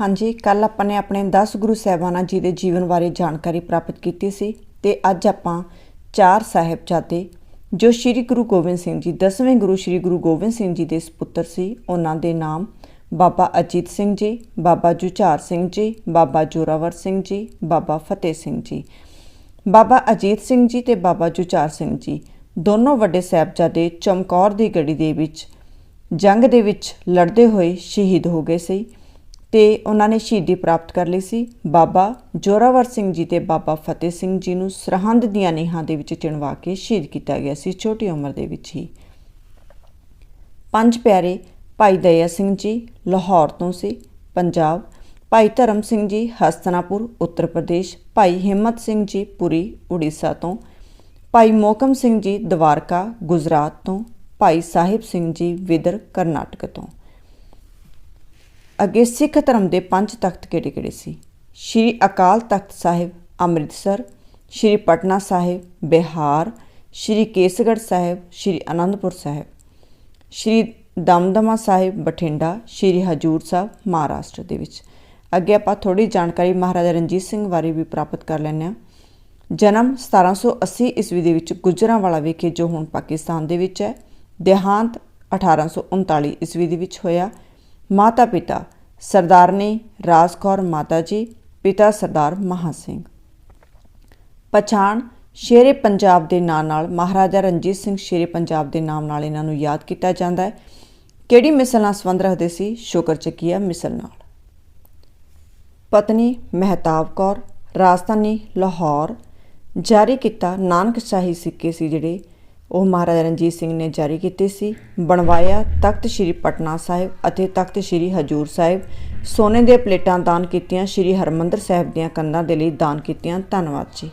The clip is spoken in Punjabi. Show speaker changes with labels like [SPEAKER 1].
[SPEAKER 1] ਹਾਂਜੀ ਕੱਲ ਆਪਾਂ ਨੇ ਆਪਣੇ 10 ਗੁਰੂ ਸਾਹਿਬਾਨਾਂ ਜੀ ਦੇ ਜੀਵਨ ਬਾਰੇ ਜਾਣਕਾਰੀ ਪ੍ਰਾਪਤ ਕੀਤੀ ਸੀ ਤੇ ਅੱਜ ਆਪਾਂ ਚਾਰ ਸਾਹਿਬਜ਼ਾਦੇ ਜੋ ਸ੍ਰੀ ਗੁਰੂ ਗੋਬਿੰਦ ਸਿੰਘ ਜੀ 10ਵੇਂ ਗੁਰੂ ਸ੍ਰੀ ਗੁਰੂ ਗੋਬਿੰਦ ਸਿੰਘ ਜੀ ਦੇ ਸੁਪੁੱਤਰ ਸੀ, ਉਹਨਾਂ ਦੇ ਨਾਮ ਬਾਬਾ ਅਜੀਤ ਸਿੰਘ ਜੀ, ਬਾਬਾ ਜੁਝਾਰ ਸਿੰਘ ਜੀ, ਬਾਬਾ ਜੋਰਾਵਰ ਸਿੰਘ ਜੀ, ਬਾਬਾ ਫਤਿਹ ਸਿੰਘ ਜੀ। ਬਾਬਾ ਅਜੀਤ ਸਿੰਘ ਜੀ ਤੇ ਬਾਬਾ ਜੁਝਾਰ ਸਿੰਘ ਜੀ, ਦੋਨੋਂ ਵੱਡੇ ਸਾਹਿਬਜ਼ਾਦੇ ਚਮਕੌਰ ਦੀ ਗੜੀ ਦੇ ਵਿੱਚ, ਜੰਗ ਦੇ ਵਿੱਚ ਲੜਦੇ ਹੋਏ ਸ਼ਹੀਦ ਹੋ ਗਏ ਸੀ। ਤੇ ਉਹਨਾਂ ਨੇ ਸ਼ਹੀਦੀ ਪ੍ਰਾਪਤ ਕਰ ਲਈ ਸੀ। ਬਾਬਾ ਜੋਰਾਵਰ ਸਿੰਘ ਜੀ ਤੇ ਬਾਬਾ ਫਤਿਹ ਸਿੰਘ ਜੀ ਨੂੰ ਸਰਹੰਦ ਦੀਆਂ ਨੀਹਾਂ ਦੇ ਵਿੱਚ ਚਿਣਵਾ ਕੇ ਸ਼ਹੀਦ ਕੀਤਾ ਗਿਆ ਸੀ, ਛੋਟੀ ਉਮਰ ਦੇ ਵਿੱਚ ਹੀ। ਪੰਜ ਪਿਆਰੇ ਭਾਈ ਦਇਆ ਸਿੰਘ ਜੀ ਲਾਹੌਰ ਤੋਂ ਸੀ। ਪੰਜਾਬ, ਭਾਈ ਧਰਮ ਸਿੰਘ ਜੀ ਹਸਤਨਾਪੁਰ, ਉੱਤਰ ਪ੍ਰਦੇਸ਼, ਭਾਈ ਹਿੰਮਤ ਸਿੰਘ ਜੀ ਪੁਰੀ, ਉੜੀਸਾ ਤੋਂ, ਭਾਈ ਮੋਕਮ ਸਿੰਘ ਜੀ ਦਵਾਰਕਾ, ਗੁਜਰਾਤ ਤੋਂ, ਭਾਈ ਸਾਹਿਬ ਸਿੰਘ ਜੀ ਵਿਦਰ, ਕਰਨਾਟਕ ਤੋਂ। ਅੱਗੇ ਸਿੱਖ ਧਰਮ ਦੇ ਪੰਜ ਤਖਤ ਕਿਹੜੇ-ਕਿਹੜੇ ਸੀ? ਸ਼੍ਰੀ ਅਕਾਲ ਤਖਤ ਸਾਹਿਬ, ਅੰਮ੍ਰਿਤਸਰ, ਸ਼੍ਰੀ ਪਟਨਾ ਸਾਹਿਬ, ਬਿਹਾਰ, ਸ਼੍ਰੀ ਕੇਸਗੜ੍ਹ ਸਾਹਿਬ, ਸ਼੍ਰੀ ਅਨੰਦਪੁਰ ਸਾਹਿਬ, ਸ਼੍ਰੀ ਦਮਦਮਾ ਸਾਹਿਬ, ਬਠਿੰਡਾ, ਸ਼੍ਰੀ ਹਜੂਰ ਸਾਹਿਬ, ਮਹਾਰਾਸ਼ਟਰ ਦੇ ਵਿੱਚ। ਅੱਗੇ ਆਪਾਂ ਥੋੜੀ ਜਾਣਕਾਰੀ ਮਹਾਰਾਜਾ ਰਣਜੀਤ ਸਿੰਘ ਬਾਰੇ ਵੀ ਪ੍ਰਾਪਤ ਕਰ ਲੈਂਦੇ ਹਾਂ। ਜਨਮ 1780 ਈਸਵੀ ਦੇ ਵਿੱਚ ਗੁਜਰਾਂਵਾਲਾ ਵਿਖੇ, ਜੋ ਹੁਣ ਪਾਕਿਸਤਾਨ ਦੇ ਵਿੱਚ ਹੈ, ਦੇਹਾਂਤ 1839 ਈਸਵੀ ਦੇ ਵਿੱਚ ਹੋਇਆ। ਮਾਤਾ ਪਿਤਾ ਸਰਦਾਰਨੀ ਰਾਜ ਕੌਰ ਮਾਤਾ ਜੀ, ਪਿਤਾ ਸਰਦਾਰ ਮਹਾ ਸਿੰਘ। ਪਛਾਣ ਸ਼ੇਰੇ ਪੰਜਾਬ ਦੇ ਨਾਂ ਨਾਲ ਮਹਾਰਾਜਾ ਰਣਜੀਤ ਸਿੰਘ ਸ਼ੇਰੇ ਪੰਜਾਬ ਦੇ ਨਾਮ ਨਾਲ ਇਹਨਾਂ ਨੂੰ ਯਾਦ ਕੀਤਾ ਜਾਂਦਾ ਹੈ। ਕਿਹੜੀ ਮਿਸਲ ਨਾਲ ਸੰਬੰਧ ਰੱਖਦੇ ਸੀ? ਸ਼ੁਕਰ ਚੱਕੀਆ ਮਿਸਲ ਨਾਲ। ਪਤਨੀ ਮਹਿਤਾਬ ਕੌਰ, ਰਾਜਧਾਨੀ ਲਾਹੌਰ, ਜਾਰੀ ਕੀਤਾ ਨਾਨਕ ਸ਼ਾਹੀ ਸਿੱਕੇ ਸੀ ਜਿਹੜੇ ਉਹ ਮਹਾਰਾਜਾ ਰਣਜੀਤ ਸਿੰਘ ਨੇ ਜਾਰੀ ਕੀਤੀ ਸੀ। ਬਣਵਾਇਆ ਤਖਤ ਸ੍ਰੀ ਪਟਨਾ ਸਾਹਿਬ ਅਤੇ ਤਖਤ ਸ੍ਰੀ ਹਜੂਰ ਸਾਹਿਬ। ਸੋਨੇ ਦੀਆਂ ਪਲੇਟਾਂ ਦਾਨ ਕੀਤੀਆਂ ਸ੍ਰੀ ਹਰਮੰਦਰ ਸਾਹਿਬ ਦੀਆਂ ਕੰਧਾਂ ਦੇ ਲਈ ਦਾਨ ਕੀਤੀਆਂ। ਧੰਨਵਾਦ ਜੀ।